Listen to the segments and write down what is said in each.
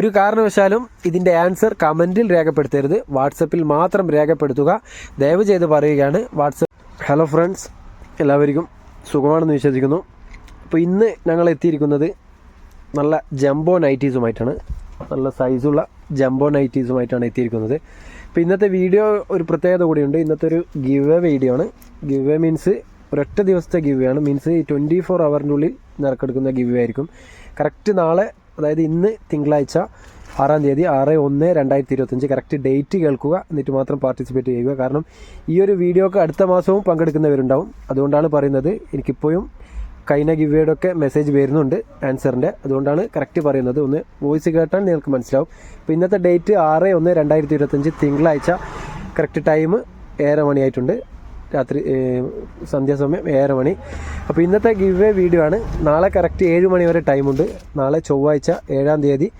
ഒരു കാരണവശാലും ഇതിന്റെ ആൻസർ കമന്റിൽ രേഖപ്പെടുത്തരുത്. വാട്സപ്പിൽ മാത്രം രേഖപ്പെടുത്തുക. ദയവ് ചെയ്ത് പറയുകയാണ്. വാട്സപ്പ് ഹലോ ഫ്രണ്ട്സ് എല്ലാവർക്കും സുഖമാണെന്ന് വിശ്വസിക്കുന്നു. അപ്പോൾ ഇന്ന് ഞങ്ങൾ എത്തിയിരിക്കുന്നത് നല്ല ജംബോ നൈറ്റീസുമായിട്ടാണ്. നല്ല സൈസുള്ള ജംബോ നൈറ്റീസുമായിട്ടാണ് എത്തിയിരിക്കുന്നത്. അപ്പോൾ ഇന്നത്തെ വീഡിയോ ഒരു പ്രത്യേകത കൂടിയുണ്ട്. ഇന്നത്തെ ഒരു ഗിവ് വീഡിയോ ആണ്. ഗിവ് മീൻസ് ഒരൊറ്റ ദിവസത്തെ ഗിവ് ആണ്. മീൻസ് ട്വന്റി ഫോർ അവറിന്റെ ഉള്ളിൽ നറുക്കെടുക്കുന്ന ഗിവ് ആയിരിക്കും. കറക്റ്റ് നാളെ അതായത് ഇന്ന് തിങ്കളാഴ്ച ആറാം തീയതി ആറ് ഒന്ന് രണ്ടായിരത്തി ഇരുപത്തഞ്ച് കറക്റ്റ് ഡേറ്റ് കേൾക്കുക. എന്നിട്ട് മാത്രം പാർട്ടിസിപ്പേറ്റ് ചെയ്യുക. കാരണം ഈ ഒരു വീഡിയോക്ക് അടുത്ത മാസവും പങ്കെടുക്കുന്നവരുണ്ടാവും. അതുകൊണ്ടാണ് പറയുന്നത്. എനിക്കിപ്പോഴും കഴിഞ്ഞ ഗിവേയുടെ ഒക്കെ മെസ്സേജ് വരുന്നുണ്ട് ആൻസറിന്റെ അതുകൊണ്ടാണ് കറക്റ്റ് പറയുന്നത്. ഒന്ന് വോയിസ് കേട്ടാൽ നിങ്ങൾക്ക് മനസ്സിലാവും. അപ്പോൾ ഇന്നത്തെ ഡേറ്റ് ആറ് ഒന്ന് രണ്ടായിരത്തി ഇരുപത്തഞ്ച് തിങ്കളാഴ്ച കറക്റ്റ് ടൈം ഏഴര മണിയായിട്ടുണ്ട്. രാത്രി സന്ധ്യാസമയം ഏഴര മണി. അപ്പോൾ ഇന്നത്തെ ഗിവ് എ വീഡിയോ ആണ്. നാളെ കറക്റ്റ് ഏഴ് മണി വരെ ടൈമുണ്ട് നാളെ ചൊവ്വാഴ്ച ഏഴാം തീയതി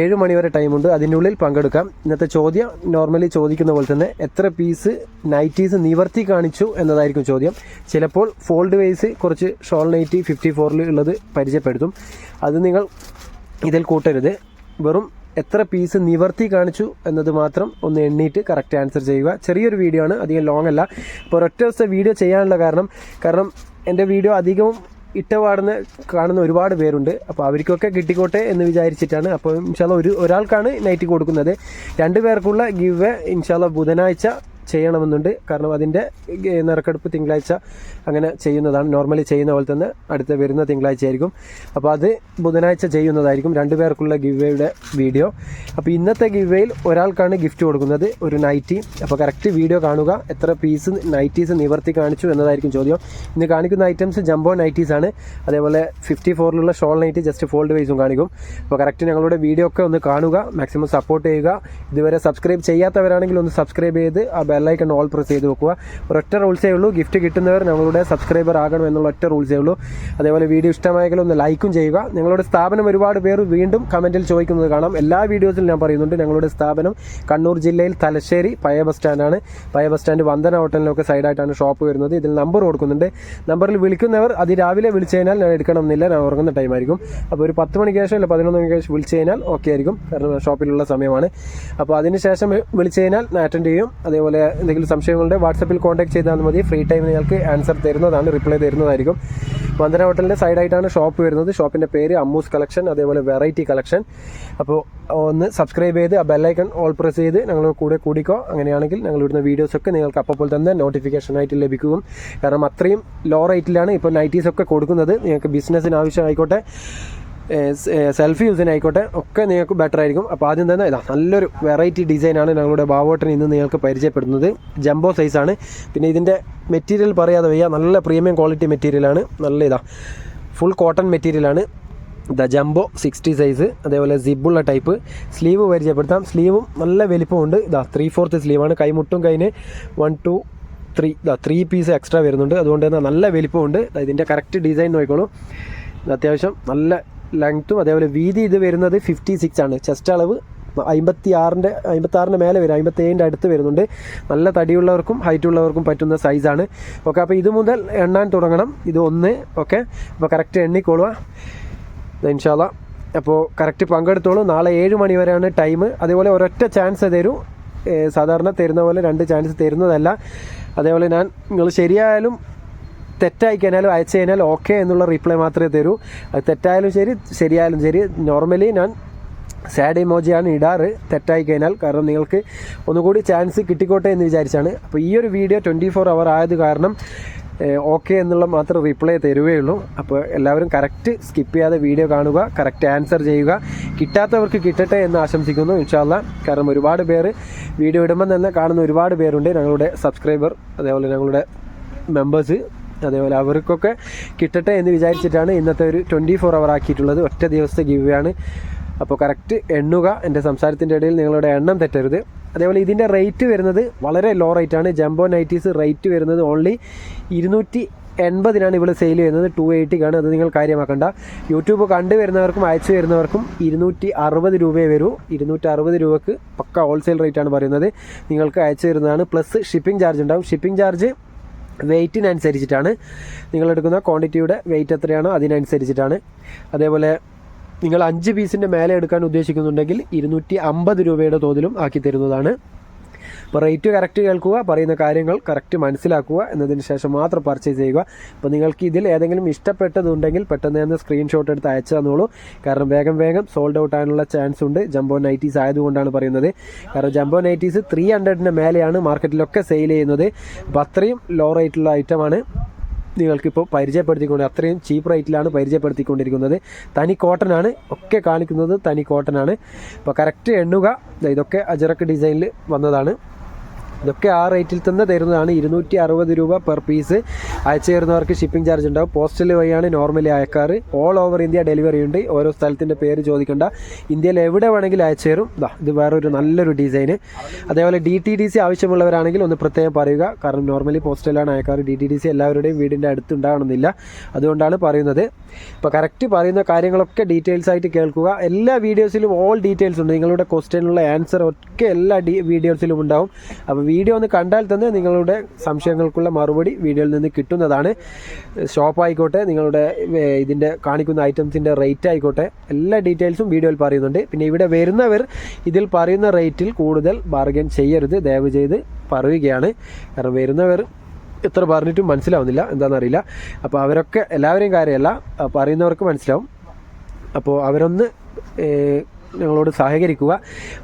ഏഴ് മണി വരെ ടൈമുണ്ട് അതിനുള്ളിൽ പങ്കെടുക്കാം. ഇന്നത്തെ ചോദ്യം നോർമലി ചോദിക്കുന്ന പോലെ തന്നെ എത്ര പീസ് നൈറ്റീസ് നിവർത്തി കാണിച്ചു എന്നതായിരിക്കും ചോദ്യം. ചിലപ്പോൾ ഫോൾഡ് വൈസ് കുറച്ച് ഷോൾ നൈറ്റി ഫിഫ്റ്റി ഫോറിൽ ഉള്ളത് പരിചയപ്പെടുത്തും. അത് നിങ്ങൾ ഇതിൽ കൂട്ടരുത്. വെറും എത്ര പീസ് നിവർത്തി കാണിച്ചു എന്നത് മാത്രം ഒന്ന് എണ്ണീട്ട് കറക്റ്റ് ആൻസർ ചെയ്യുക. ചെറിയൊരു വീഡിയോ ആണ് അധികം ലോങ് അല്ല. അപ്പോൾ ഒരൊറ്റ ദിവസത്തെ വീഡിയോ ചെയ്യാനുള്ള കാരണം കാരണം എന്റെ വീഡിയോ അധികവും ഇട്ടപാടുന്ന കാണുന്ന ഒരുപാട് പേരുണ്ട്. അപ്പോൾ അവർക്കൊക്കെ കിട്ടിക്കോട്ടെ എന്ന് വിചാരിച്ചിട്ടാണ്. അപ്പോൾ ഇൻഷാല്ല ഒരു ഒരാൾക്കാണ് നൈറ്റ് കൊടുക്കുന്നത്. രണ്ട് പേർക്കുള്ള ഗിവ് ഇൻഷാല്ല ബുധനാഴ്ച ചെയ്യണമെന്നുണ്ട്. കാരണം അതിന്റെ നറുക്കെടുപ്പ് തിങ്കളാഴ്ച അങ്ങനെ ചെയ്യുന്നതാണ്. നോർമലി ചെയ്യുന്ന പോലെ തന്നെ അടുത്ത വരുന്ന തിങ്കളാഴ്ച ആയിരിക്കും അപ്പോൾ അത് ബുധനാഴ്ച ചെയ്യുന്നതായിരിക്കും. രണ്ട് പേർക്കുള്ള ഗിവേയുടെ വീഡിയോ. അപ്പോൾ ഇന്നത്തെ ഗിവേയിൽ ഒരാൾക്കാണ് ഗിഫ്റ്റ് കൊടുക്കുന്നത്. ഒരു നൈറ്റി. അപ്പോൾ കറക്റ്റ് വീഡിയോ കാണുക. എത്ര പീസ് നൈറ്റീസ് നിവർത്തി കാണിച്ചു എന്നതായിരിക്കും ചോദ്യം. ഇന്ന് കാണിക്കുന്ന ഐറ്റംസ് ജംബോ നൈറ്റീസ് ആണ്. അതേപോലെ ഫിഫ്റ്റി ഫോറിലുള്ള ഷോൾ നൈറ്റ് ജസ്റ്റ് ഫോൾഡ് വൈസും കാണിക്കും. അപ്പോൾ കറക്റ്റ് ഞങ്ങളുടെ വീഡിയോ ഒക്കെ ഒന്ന് കാണുക. മാക്സിമം സപ്പോർട്ട് ചെയ്യുക. ഇതുവരെ സബ്സ്ക്രൈബ് ചെയ്യാത്തവരാണെങ്കിൽ ഒന്ന് സബ്സ്ക്രൈബ് ചെയ്ത് ആ ബെല്ലൈക്കൺ ഓൾ പ്രസ് ചെയ്ത് വെക്കുക. ഒരൊറ്റ റൂൾസേ ഉള്ളൂ. ഗിഫ്റ്റ് കിട്ടുന്നവർ നമ്മളുടെ സബ്സ്ക്രൈബർ ആകണം എന്നുള്ള ഒറ്റ റൂൾസേ ഉള്ളൂ. അതേപോലെ വീഡിയോ ഇഷ്ടമായെങ്കിൽ ഒന്ന് ലൈക്കും ചെയ്യുക. ഞങ്ങളുടെ സ്ഥാപനം ഒരുപാട് പേർ വീണ്ടും കമന്റിൽ ചോദിക്കുന്നത് കാണാം. എല്ലാ വീഡിയോസിലും ഞാൻ പറയുന്നുണ്ട്. ഞങ്ങളുടെ സ്ഥാപനം കണ്ണൂർ ജില്ലയിൽ തലശ്ശേരി പയ ബസ് സ്റ്റാൻഡാണ് പയ ബസ് സ്റ്റാൻഡ് വന്ദന ഹോട്ടലിനൊക്കെ സൈഡായിട്ടാണ് ഷോപ്പ് വരുന്നത്. ഇതിൽ നമ്പർ കൊടുക്കുന്നുണ്ട്. നമ്പറിൽ വിളിക്കുന്നവർ അതിരാവിലെ വിളിച്ചു കഴിഞ്ഞാൽ ഞാൻ എടുക്കണം എന്നില്ല ഞാൻ ഉറങ്ങുന്ന ടൈമായിരിക്കും അപ്പോൾ ഒരു പത്ത് മണിക്ക് ശേഷം അല്ല പതിനൊന്ന് മണിക്ക് ശേഷം വിളിച്ചു കഴിഞ്ഞാൽ ഓക്കെ ആയിരിക്കും. കാരണം ഷോപ്പിലുള്ള സമയമാണ്. അപ്പോൾ അതിന് ശേഷം വിളിച്ചു കഴിഞ്ഞാൽ ഞാൻ അറ്റൻഡ് ചെയ്യും. അതേപോലെ എന്തെങ്കിലും സംശയങ്ങളുണ്ട് വാട്സപ്പിൽ കോൺടാക്ട് ചെയ്താൽ മതി. ഫ്രീ ടൈം നിങ്ങൾക്ക് ആൻസർ തരുന്നതാണ് റിപ്ലൈ തരുന്നതായിരിക്കും. വന്ദന ഹോട്ടലിന്റെ സൈഡായിട്ടാണ് ഷോപ്പ് വരുന്നത്. ഷോപ്പിന്റെ പേര് അമ്മൂസ് കളക്ഷൻ അതേപോലെ വെറൈറ്റി കളക്ഷൻ അപ്പോൾ ഒന്ന് സബ്സ്ക്രൈബ് ചെയ്ത് ആ ബെല്ലൈക്കൺ ഓൾ പ്രസ് ചെയ്ത് ഞങ്ങൾ കൂടെ കൂടിക്കോ. അങ്ങനെയാണെങ്കിൽ ഞങ്ങൾ ഇടുന്ന വീഡിയോസൊക്കെ നിങ്ങൾക്ക് അപ്പോൾ തന്നെ നോട്ടിഫിക്കേഷനായിട്ട് ലഭിക്കും. കാരണം അത്രയും ലോ റേറ്റിലാണ് ഇപ്പോൾ നൈറ്റീസൊക്കെ കൊടുക്കുന്നത്. നിങ്ങൾക്ക് ബിസിനസ്സിന് ആവശ്യമായിക്കോട്ടെ. സെൽഫി യൂസിന് ആയിക്കോട്ടെ ഒക്കെ നിങ്ങൾക്ക് ബെറ്റർ ആയിരിക്കും. അപ്പോൾ ആദ്യം തന്നെ ഇതാ നല്ലൊരു വെറൈറ്റി ഡിസൈനാണ് ഞങ്ങളുടെ ബാവോട്ടൻ ഇന്ന് നിങ്ങൾക്ക് പരിചയപ്പെടുന്നത്. ജംബോ സൈസാണ് പിന്നെ ഇതിന്റെ മെറ്റീരിയൽ പറയാതെ വയ്യ നല്ല പ്രീമിയം ക്വാളിറ്റി മെറ്റീരിയലാണ് നല്ല ഇതാ ഫുൾ കോട്ടൺ മെറ്റീരിയലാണ് ദ ജംബോ സിക്സ്റ്റി സൈസ് അതേപോലെ സിബുള്ള ടൈപ്പ് സ്ലീവ് പരിചയപ്പെടുത്താം. സ്ലീവും നല്ല വലിപ്പമുണ്ട് ഇതാ ത്രീ ഫോർത്ത് സ്ലീവാണ് കൈമുട്ടും കൈന് വൺ ടു ത്രീ ഇതാ ത്രീ പീസ് എക്സ്ട്രാ വരുന്നുണ്ട്. അതുകൊണ്ട് തന്നെ നല്ല വലിപ്പമുണ്ട്. ഇതിന്റെ കറക്റ്റ് ഡിസൈൻ നോക്കിക്കോളൂ. അത്യാവശ്യം നല്ല ലെങ്ത്തും അതേപോലെ വീതി ഇത് വരുന്നത് ഫിഫ്റ്റി സിക്സ് ആണ്. ചെസ്റ്റ് അളവ് അമ്പത്തി ആറിന്റെ അമ്പത്തി ആറിന്റെ മേലെ വരും. അമ്പത്തി ഏഴിന്റെ അടുത്ത് വരുന്നുണ്ട്. നല്ല തടിയുള്ളവർക്കും ഹൈറ്റ് ഉള്ളവർക്കും പറ്റുന്ന സൈസാണ് ഓക്കെ അപ്പോൾ ഇത് മുതൽ എണ്ണാൻ തുടങ്ങണം. ഇത് ഒന്ന് ഓക്കെ അപ്പോൾ കറക്റ്റ് എണ്ണിക്കോളുക. ഇൻഷാല്ല അപ്പോൾ കറക്റ്റ് പങ്കെടുത്തോളൂ. നാളെ ഏഴ് മണി വരെയാണ് ടൈം അതേപോലെ ഒരൊറ്റ ചാൻസ് തരൂ. സാധാരണ തരുന്ന പോലെ രണ്ട് ചാൻസ് തരുന്നതല്ല. അതേപോലെ ഞാൻ നിങ്ങൾ ശരിയായാലും തെറ്റായി കഴിഞ്ഞാലും അയച്ചു കഴിഞ്ഞാൽ ഓക്കെ എന്നുള്ള റിപ്ലൈ മാത്രമേ തരൂ. അത് തെറ്റായാലും ശരി ശരിയായാലും ശരി. നോർമലി ഞാൻ സാഡ് ഇമോജിയാണ് ഇടാറ്. തെറ്റായി കഴിഞ്ഞാൽ. കാരണം നിങ്ങൾക്ക് ഒന്നുകൂടി ചാൻസ് കിട്ടിക്കോട്ടെ എന്ന് വിചാരിച്ചാണ്. അപ്പോൾ ഈ ഒരു വീഡിയോ ട്വന്റി ഫോർ അവർ ആയത് കാരണം ഓക്കെ എന്നുള്ള മാത്രം റിപ്ലൈ തരുകയുള്ളൂ അപ്പോൾ എല്ലാവരും കറക്റ്റ് സ്കിപ്പ് ചെയ്യാതെ വീഡിയോ കാണുക കറക്റ്റ് ആൻസർ ചെയ്യുക. കിട്ടാത്തവർക്ക് കിട്ടട്ടെ എന്ന് ആശംസിക്കുന്നു. ഇൻഷാല്ല കാരണം ഒരുപാട് പേര് വീഡിയോ ഇടുമ്പോൾ തന്നെ കാണുന്ന ഒരുപാട് പേരുണ്ട് ഞങ്ങളുടെ സബ്സ്ക്രൈബർ അതേപോലെ ഞങ്ങളുടെ മെമ്പേഴ്സ് അതേപോലെ അവർക്കൊക്കെ കിട്ടട്ടെ എന്ന് വിചാരിച്ചിട്ടാണ് ഇന്നത്തെ ഒരു ട്വന്റി ഫോർ അവർ ആക്കിയിട്ടുള്ളത്. ഒറ്റ ദിവസത്തെ ഗിവ് ആണ്. അപ്പോൾ കറക്റ്റ് എണ്ണുക. എന്റെ സംസാരത്തിന്റെ ഇടയിൽ നിങ്ങളുടെ എണ്ണം തെറ്റരുത്. അതേപോലെ ഇതിന്റെ റേറ്റ് വരുന്നത് വളരെ ലോ റേറ്റ് ആണ്. ജംബോ നൈറ്റീസ് റേറ്റ് വരുന്നത് ഓൺലി ഇരുന്നൂറ്റി എൺപതിനാണ് ഇവിടെ സെയിൽ ചെയ്യുന്നത് ടു എയ്റ്റിക്കാണ് അത് നിങ്ങൾ കാര്യമാക്കണ്ട. യൂട്യൂബ് കണ്ടു വരുന്നവർക്കും അയച്ചു വരുന്നവർക്കും ഇരുന്നൂറ്റി അറുപത് രൂപയെ വരൂ. ഇരുന്നൂറ്റി അറുപത് രൂപക്ക് പക്ക ഹോൾസെയിൽ റേറ്റ് ആണ് പറയുന്നത്. നിങ്ങൾക്ക് അയച്ചു തരുന്നതാണ്. പ്ലസ് ഷിപ്പിംഗ് ചാർജ് ഉണ്ടാവും. ഷിപ്പിംഗ് ചാർജ് വെയ്റ്റിനനുസരിച്ചിട്ടാണ് നിങ്ങളെടുക്കുന്ന ക്വാണ്ടിറ്റിയുടെ വെയിറ്റ് എത്രയാണോ അതിനനുസരിച്ചിട്ടാണ്. അതേപോലെ നിങ്ങൾ അഞ്ച് പീസിന്റെ മേലെ എടുക്കാൻ ഉദ്ദേശിക്കുന്നുണ്ടെങ്കിൽ ഇരുന്നൂറ്റി അമ്പത് രൂപയുടെ തോതിലും ആക്കി തരുന്നതാണ്. അപ്പോൾ റേറ്റ് കറക്റ്റ് കേൾക്കുക പറയുന്ന കാര്യങ്ങൾ കറക്റ്റ് മനസ്സിലാക്കുക എന്നതിന് ശേഷം മാത്രം പർച്ചേസ് ചെയ്യുക. അപ്പോൾ നിങ്ങൾക്ക് ഇതിൽ ഏതെങ്കിലും ഇഷ്ടപ്പെട്ടതുണ്ടെങ്കിൽ പെട്ടെന്ന് തന്നെ സ്ക്രീൻഷോട്ട് എടുത്ത് അയച്ചു തന്നോളൂ. കാരണം വേഗം വേഗം സോൾഡ് ഔട്ട് ആകാനുള്ള ചാൻസ് ഉണ്ട്. ജംബോ നൈറ്റീസ് ആയതുകൊണ്ടാണ് പറയുന്നത്. കാരണം ജംബോ നൈറ്റീസ് ത്രീ ഹൺഡ്രഡിന്റെ മേലെയാണ് മാർക്കറ്റിലൊക്കെ സെയിൽ ചെയ്യുന്നത്. അപ്പോൾ അത്രയും ലോ റേറ്റുള്ള ഐറ്റമാണ് നിങ്ങൾക്കിപ്പോൾ പരിചയപ്പെടുത്തിക്കൊണ്ട് അത്രയും ചീപ്പ് റേറ്റിലാണ് പരിചയപ്പെടുത്തിക്കൊണ്ടിരിക്കുന്നത്. തനി കോട്ടനാണ് ഒക്കെ കാണിക്കുന്നത്. തനി കോട്ടനാണ്. അപ്പോൾ കറക്റ്റ് എണ്ണുക. ഇതൊക്കെ അജറക്ക് ഡിസൈനിൽ വന്നതാണ്. ഇതൊക്കെ ആ റേറ്റിൽ തന്നെ തരുന്നതാണ്. ഇരുന്നൂറ്റി അറുപത് രൂപ പെർ പീസ് അയച്ചു തരുന്നവർക്ക് ഷിപ്പിംഗ് ചാർജ് ഉണ്ടാവും. പോസ്റ്റൽ വഴിയാണ് നോർമലി അയക്കാറ്. ഓൾ ഓവർ ഇന്ത്യ ഡെലിവറി ഉണ്ട്. ഓരോ സ്ഥലത്തിന്റെ പേര് ചോദിക്കേണ്ട. ഇന്ത്യയിൽ എവിടെ വേണമെങ്കിലും അയച്ചു തരും. ദാ ഇത് വേറൊരു നല്ലൊരു ഡിസൈന് അതേപോലെ ഡി ടി ഡി സി ആവശ്യമുള്ളവരാണെങ്കിൽ ഒന്ന് പ്രത്യേകം പറയുക. കാരണം നോർമലി പോസ്റ്റലാണ് അയക്കാറ്. ഡി ടി ഡി സി എല്ലാവരുടെയും വീടിന്റെ അടുത്ത് ഉണ്ടാകണമെന്നില്ല അതുകൊണ്ടാണ് പറയുന്നത്. ഇപ്പോൾ കറക്റ്റ് പറയുന്ന കാര്യങ്ങളൊക്കെ ഡീറ്റെയിൽസ് ആയിട്ട് കേൾക്കുക. എല്ലാ വീഡിയോസിലും ഓൾ ഡീറ്റെയിൽസ് ഉണ്ട്. നിങ്ങളുടെ ക്വസ്റ്റ്യനുള്ള ആൻസർ ഒക്കെ എല്ലാ വീഡിയോസിലും ഉണ്ടാവും. അപ്പോൾ വീഡിയോ ഒന്ന് കണ്ടാൽ തന്നെ നിങ്ങളുടെ സംശയങ്ങൾക്കുള്ള മറുപടി വീഡിയോയിൽ നിന്ന് കിട്ടുന്നതാണ്. ഷോപ്പ് ആയിക്കോട്ടെ നിങ്ങളുടെ ഇതിന്റെ കാണിക്കുന്ന ഐറ്റംസിന്റെ റേറ്റ് ആയിക്കോട്ടെ എല്ലാ ഡീറ്റെയിൽസും വീഡിയോയിൽ പറയുന്നുണ്ട്. പിന്നെ ഇവിടെ വരുന്നവർ ഇതിൽ പറയുന്ന റേറ്റിൽ കൂടുതൽ ബാർഗൻ ചെയ്യരുത് ദയവ് ചെയ്ത് പറയുകയാണ്. കാരണം വരുന്നവർ എത്ര പറഞ്ഞിട്ടും മനസ്സിലാവുന്നില്ല എന്താണെന്നറിയില്ല. അപ്പോൾ അവരൊക്കെ എല്ലാവരെയും കാര്യമല്ല പറയുന്നവർക്ക് മനസ്സിലാവും. അപ്പോൾ അവരൊന്ന് ഞങ്ങളോട് സഹകരിക്കുക.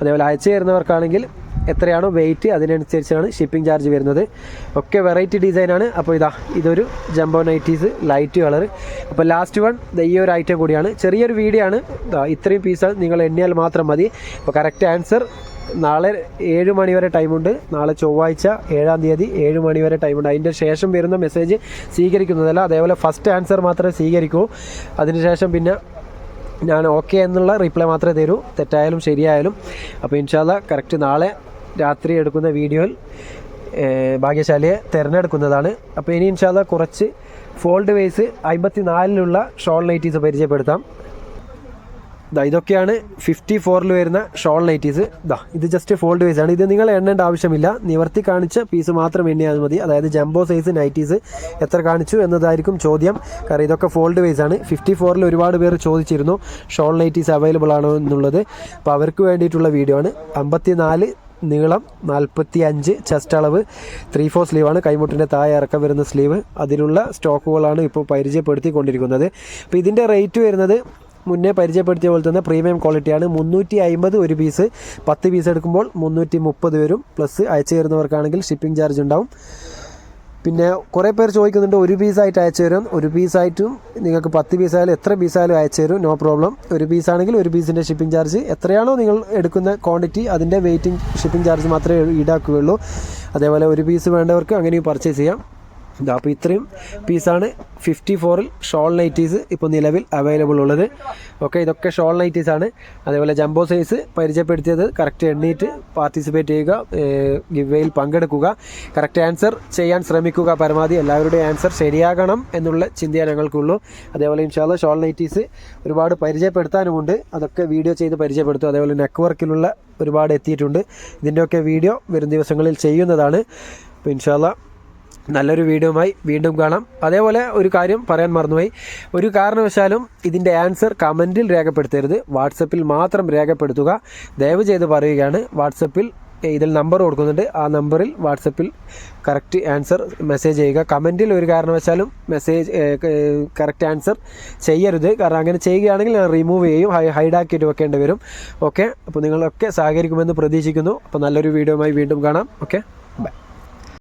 അതേപോലെ അയച്ചു തരുന്നവർക്കാണെങ്കിൽ എത്രയാണോ വെയിറ്റ് അതിനനുസരിച്ചാണ് ഷിപ്പിംഗ് ചാർജ് വരുന്നത്. ഒക്കെ വെറൈറ്റി ഡിസൈനാണ് അപ്പോൾ ഇതാ ഇതൊരു ജംബോ നൈറ്റീസ് ലൈറ്റ് കളർ അപ്പോൾ ലാസ്റ്റ് വൺ ഈ ഒരു ഐറ്റം കൂടിയാണ്. ചെറിയൊരു വീഡിയോ ആണ്. ഇത്രയും പീസ് നിങ്ങൾ എണ്ണിയാൽ മാത്രം മതി. അപ്പോൾ കറക്റ്റ് ആൻസർ നാളെ ഏഴ് മണി വരെ ടൈമുണ്ട് നാളെ ചൊവ്വാഴ്ച ഏഴാം തീയതി ഏഴ് മണി വരെ ടൈമുണ്ട് അതിന്റെ ശേഷം വരുന്ന മെസ്സേജ് സ്വീകരിക്കുന്നതല്ല. അതേപോലെ ഫസ്റ്റ് ആൻസർ മാത്രമേ സ്വീകരിക്കൂ. അതിനുശേഷം പിന്നെ ഞാൻ ഓക്കെ എന്നുള്ള റിപ്ലൈ മാത്രമേ തരൂ. തെറ്റായാലും ശരിയായാലും. അപ്പോൾ ഇൻഷാല്ല കറക്റ്റ് നാളെ രാത്രി എടുക്കുന്ന വീഡിയോയിൽ ഭാഗ്യശാലിയെ തിരഞ്ഞെടുക്കുന്നതാണ്. അപ്പോൾ ഇനി ഇൻഷാല്ല കുറച്ച് ഫോൾഡ് വേസ് അമ്പത്തി നാലിലുള്ള ഷോൾ നൈറ്റീസ് പരിചയപ്പെടുത്താം. ദാ ഇതൊക്കെയാണ് ഫിഫ്റ്റി ഫോറിൽ വരുന്ന ഷോൾ നൈറ്റീസ് ദാ ഇത് ജസ്റ്റ് ഫോൾഡ് വൈസ് ആണ്. ഇത് നിങ്ങൾ എണ്ണേണ്ട ആവശ്യമില്ല. നിവർത്തി കാണിച്ച പീസ് മാത്രം എണ്ണിയാൽ മതി. അതായത് ജംബോ സൈസ് നൈറ്റീസ് എത്ര കാണിച്ചു എന്നതായിരിക്കും ചോദ്യം. കാരണം ഇതൊക്കെ ഫോൾഡ് വൈസ് ആണ്. ഫിഫ്റ്റി ഫോറിൽ ഒരുപാട് പേർ ചോദിച്ചിരുന്നു ഷോൾ നൈറ്റീസ് അവൈലബിൾ ആണോ എന്നുള്ളത്. അപ്പോൾ അവർക്ക് വേണ്ടിയിട്ടുള്ള വീഡിയോ ആണ്. അമ്പത്തി നീളം നാൽപ്പത്തി അഞ്ച് ചെസ്റ്റ് അളവ് ത്രീ ഫോർ സ്ലീവാണ് കൈമുട്ടിന്റെ താഴെ ഇറക്കം വരുന്ന സ്ലീവ് അതിനുള്ള സ്റ്റോക്കുകളാണ് ഇപ്പോൾ പരിചയപ്പെടുത്തിക്കൊണ്ടിരിക്കുന്നത്. അപ്പോൾ ഇതിന്റെ റേറ്റ് വരുന്നത് മുന്നേ പരിചയപ്പെടുത്തിയ പോലെ തന്നെ പ്രീമിയം ക്വാളിറ്റിയാണ് മുന്നൂറ്റി അമ്പത് ഒരു പീസ് പത്ത് പീസ് എടുക്കുമ്പോൾ മുന്നൂറ്റി മുപ്പത് വരും. പ്ലസ് അയച്ചു തരുന്നവർക്കാണെങ്കിൽ ഷിപ്പിംഗ് ചാർജ് ഉണ്ടാവും. പിന്നെ കുറേ പേർ ചോദിക്കുന്നുണ്ട് ഒരു പീസായിട്ട് അയച്ചു തരും ഒരു പീസായിട്ടും നിങ്ങൾക്ക് പത്ത് പീസായാലും എത്ര പീസായാലും അയച്ചു തരും നോ പ്രോബ്ലം ഒരു പീസാണെങ്കിൽ ഒരു പീസിന്റെ ഷിപ്പിംഗ് ചാർജ് എത്രയാണോ നിങ്ങൾ എടുക്കുന്ന ക്വാണ്ടിറ്റി അതിന്റെ വെയിറ്റിംഗ് ഷിപ്പിംഗ് ചാർജ് മാത്രമേ ഈടാക്കുകയുള്ളൂ. അതേപോലെ ഒരു പീസ് വേണ്ടവർക്ക് അങ്ങനെയും പർച്ചേസ് ചെയ്യാം. ഇതാ അപ്പോൾ ഇത്രയും പീസാണ് ഫിഫ്റ്റി ഫോറിൽ ഷോൾ നൈറ്റീസ് ഇപ്പോൾ നിലവിൽ അവൈലബിൾ ഉള്ളത്. ഓക്കെ ഇതൊക്കെ ഷോൾ നൈറ്റീസ് ആണ്. അതേപോലെ ജംബോ സൈസ് പരിചയപ്പെടുത്തിയത് കറക്റ്റ് എണ്ണീറ്റ് പാർട്ടിസിപ്പേറ്റ് ചെയ്യുക ഗിവേയിൽ പങ്കെടുക്കുക. കറക്റ്റ് ആൻസർ ചെയ്യാൻ ശ്രമിക്കുക പരമാവധി എല്ലാവരുടെയും ആൻസർ ശരിയാകണം എന്നുള്ള ചിന്തയെ ഞങ്ങൾക്കുള്ളൂ. അതേപോലെ ഇൻഷാല്ല ഷോൾ നൈറ്റീസ് ഒരുപാട് പരിചയപ്പെടുത്താനുമുണ്ട്. അതൊക്കെ വീഡിയോ ചെയ്ത് പരിചയപ്പെടുത്തും. അതേപോലെ നെക്ക് വർക്കിലുള്ള ഒരുപാട് എത്തിയിട്ടുണ്ട്. ഇതിന്റെയൊക്കെ വീഡിയോ വരും ദിവസങ്ങളിൽ ചെയ്യുന്നതാണ്. അപ്പോൾ ഇൻഷാല്ല നല്ലൊരു വീഡിയോയുമായി വീണ്ടും കാണാം. അതേപോലെ ഒരു കാര്യം പറയാൻ മറന്നുപോയി. ഒരു കാരണവശാലും ഇതിന്റെ ആൻസർ കമന്റിൽ രേഖപ്പെടുത്തരുത്. വാട്സപ്പിൽ മാത്രം രേഖപ്പെടുത്തുക. ദയവ് ചെയ്ത് പറയുകയാണ്. വാട്സപ്പിൽ ഇതിൽ നമ്പർ കൊടുക്കുന്നുണ്ട്. ആ നമ്പറിൽ വാട്സപ്പിൽ കറക്റ്റ് ആൻസർ മെസ്സേജ് ചെയ്യുക. കമന്റിൽ ഒരു കാരണവശാലും മെസ്സേജ് കറക്റ്റ് ആൻസർ ചെയ്യരുത്. കാരണം അങ്ങനെ ചെയ്യുകയാണെങ്കിൽ ഞാൻ റിമൂവ് ചെയ്യും ഹൈ ഹൈഡാക്കിയിട്ട് വെക്കേണ്ടി വരും. ഓക്കെ? അപ്പോൾ നിങ്ങളൊക്കെ സഹകരിക്കുമെന്ന് പ്രതീക്ഷിക്കുന്നു. അപ്പോൾ നല്ലൊരു വീഡിയോയുമായി വീണ്ടും കാണാം. ഓക്കെ?